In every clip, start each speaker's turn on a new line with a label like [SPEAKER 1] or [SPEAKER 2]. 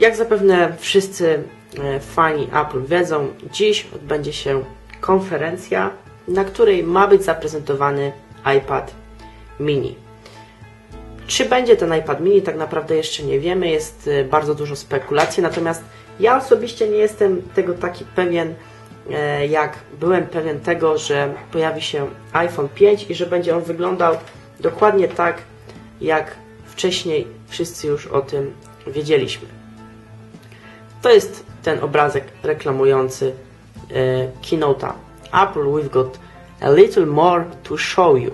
[SPEAKER 1] Jak zapewne wszyscy e, fani Apple wiedzą, dziś odbędzie się konferencja, na której ma być zaprezentowany iPad mini. Czy będzie ten iPad mini, tak naprawdę jeszcze nie wiemy, jest e, bardzo dużo spekulacji, natomiast ja osobiście nie jestem tego taki pewien, e, jak byłem pewien tego, że pojawi się iPhone 5 i że będzie on wyglądał dokładnie tak, jak wcześniej wszyscy już o tym wiedzieliśmy. To jest ten obrazek reklamujący e, keynote'a Apple, we've got a little more to show you.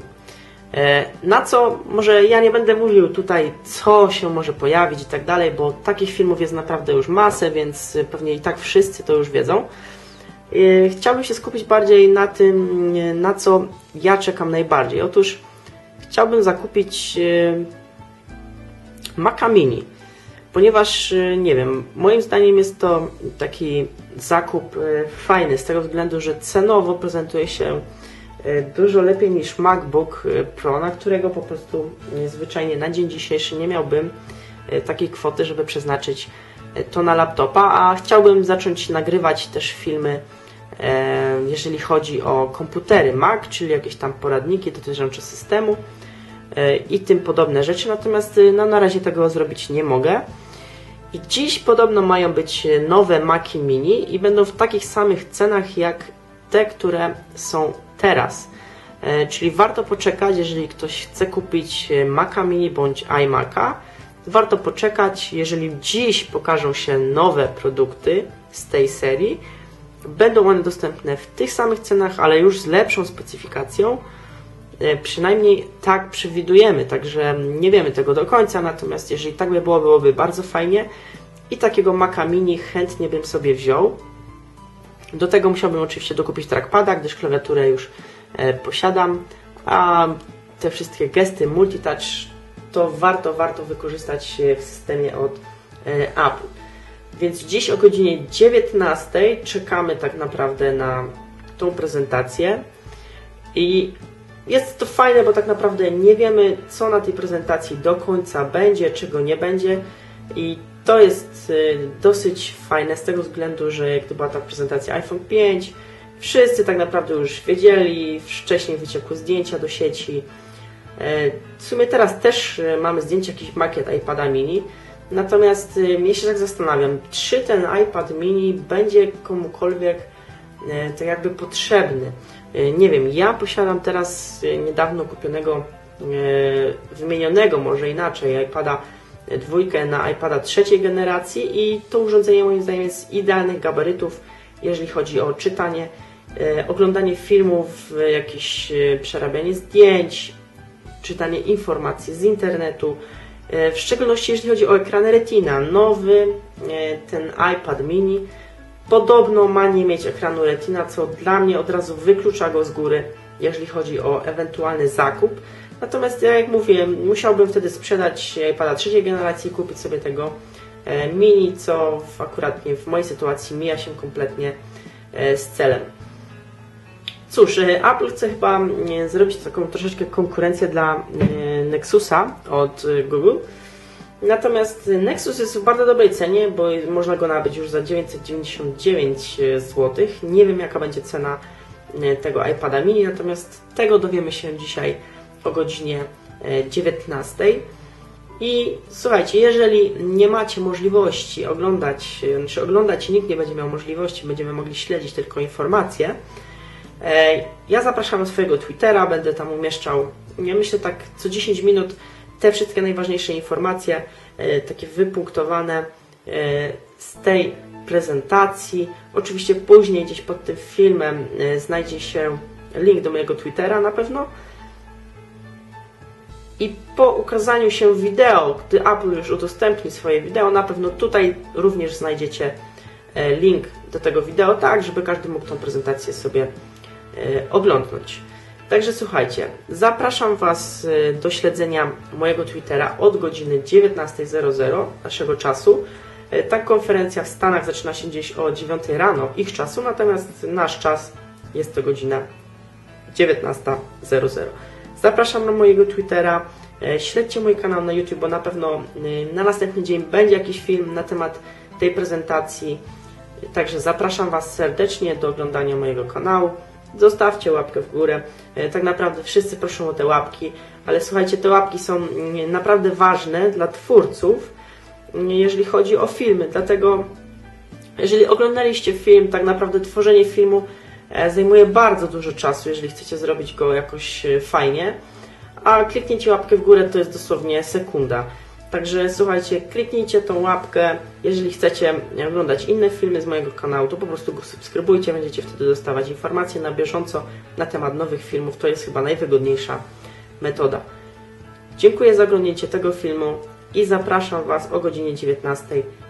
[SPEAKER 1] E, na co może ja nie będę mówił tutaj, co się może pojawić i tak dalej, bo takich filmów jest naprawdę już masę, więc pewnie i tak wszyscy to już wiedzą. E, chciałbym się skupić bardziej na tym, na co ja czekam najbardziej. Otóż chciałbym zakupić Maca Mini, ponieważ, nie wiem, moim zdaniem jest to taki zakup fajny, z tego względu, że cenowo prezentuje się E, dużo lepiej niż MacBook e, Pro, na którego po prostu zwyczajnie na dzień dzisiejszy nie miałbym e, takiej kwoty, żeby przeznaczyć to na laptopa, a chciałbym zacząć nagrywać też filmy, jeżeli chodzi o komputery Mac, czyli jakieś tam poradniki dotyczące systemu i tym podobne rzeczy, natomiast no, na razie tego zrobić nie mogę. I dziś podobno mają być nowe Maci Mini i będą w takich samych cenach jak te, które są teraz. E, czyli warto poczekać, jeżeli ktoś chce kupić Maca Mini bądź iMac'a, warto poczekać, jeżeli dziś pokażą się nowe produkty z tej serii, będą one dostępne w tych samych cenach, ale już z lepszą specyfikacją. E, przynajmniej tak przewidujemy, także nie wiemy tego do końca, natomiast jeżeli tak by było, byłoby bardzo fajnie i takiego Maca Mini chętnie bym sobie wziął. Do tego musiałbym oczywiście dokupić trackpada, gdyż klawiaturę już e, posiadam, a te wszystkie gesty multitouch to warto, warto wykorzystać w systemie od e, Apple. Więc dziś o godzinie 19 czekamy tak naprawdę na tą prezentację i jest to fajne, bo tak naprawdę nie wiemy, co na tej prezentacji do końca będzie, czego nie będzie i to jest y, dosyć fajne z tego względu, że to była ta prezentacja iPhone 5, wszyscy tak naprawdę już wiedzieli, wcześniej wyciekły zdjęcia do sieci. E, w sumie teraz też y, mamy zdjęcie jakiś makiet iPada mini, natomiast mnie się tak zastanawiam, czy ten iPad mini będzie komukolwiek tak jakby potrzebny. E, nie wiem, ja posiadam teraz niedawno kupionego, wymienionego może inaczej iPada dwójkę na iPada trzeciej generacji i to urządzenie moim zdaniem jest idealnych gabarytów, jeżeli chodzi o czytanie, e, oglądanie filmów, jakieś e, przerabianie zdjęć, czytanie informacji z internetu, e, w szczególności jeżeli chodzi o ekran Retina. Nowy ten iPad mini podobno ma nie mieć ekranu Retina, co dla mnie od razu wyklucza go z góry, jeżeli chodzi o ewentualny zakup. Natomiast jak mówię, musiałbym wtedy sprzedać iPada trzeciej generacji i kupić sobie tego e, mini, co w, akurat w mojej sytuacji mija się kompletnie e, z celem. Cóż, e, Apple chce chyba zrobić taką troszeczkę konkurencję dla Nexusa od Google. Natomiast Nexus jest w bardzo dobrej cenie, bo można go nabyć już za 999 zł. Nie wiem jaka będzie cena tego iPada mini, natomiast tego dowiemy się dzisiaj o godzinie 19. E, I słuchajcie, jeżeli nie macie możliwości oglądać, e, znaczy oglądać nikt nie będzie miał możliwości, będziemy mogli śledzić tylko informacje, e, ja zapraszam na swojego Twittera, będę tam umieszczał, ja myślę tak co 10 minut te wszystkie najważniejsze informacje, takie wypunktowane z tej prezentacji. Oczywiście później gdzieś pod tym filmem znajdzie się link do mojego Twittera na pewno. I po ukazaniu się wideo, gdy Apple już udostępni swoje wideo, na pewno tutaj również znajdziecie e, link do tego wideo, tak żeby każdy mógł tą prezentację sobie e, oglądnąć. Także słuchajcie, zapraszam Was e, do śledzenia mojego Twittera od godziny 19.00 naszego czasu. Ta konferencja w Stanach zaczyna się gdzieś o 9 rano ich czasu, natomiast nasz czas jest to godzina 19.00. Zapraszam na mojego Twittera. E, Śledźcie mój kanał na YouTube, bo na pewno y, na następny dzień będzie jakiś film na temat tej prezentacji. Także zapraszam Was serdecznie do oglądania mojego kanału. Zostawcie łapkę w górę. E, Tak naprawdę wszyscy proszą o te łapki, ale słuchajcie, te łapki są mm, naprawdę ważne dla twórców, mm, jeżeli chodzi o filmy. Dlatego, jeżeli oglądaliście film, tak naprawdę tworzenie filmu e, zajmuje bardzo dużo czasu, jeżeli chcecie zrobić go jakoś e, fajnie, a kliknięcie łapkę w górę to jest dosłownie sekunda. Także słuchajcie, kliknijcie tą łapkę. Jeżeli chcecie oglądać inne filmy z mojego kanału, to po prostu go subskrybujcie, będziecie wtedy dostawać informacje na bieżąco na temat nowych filmów. To jest chyba najwygodniejsza metoda. Dziękuję za oglądnięcie tego filmu i zapraszam Was o godzinie 19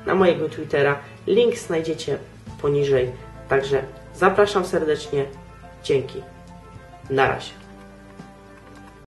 [SPEAKER 1] na mojego Twittera. Link znajdziecie poniżej. Także zapraszam serdecznie. Dzięki. Na razie.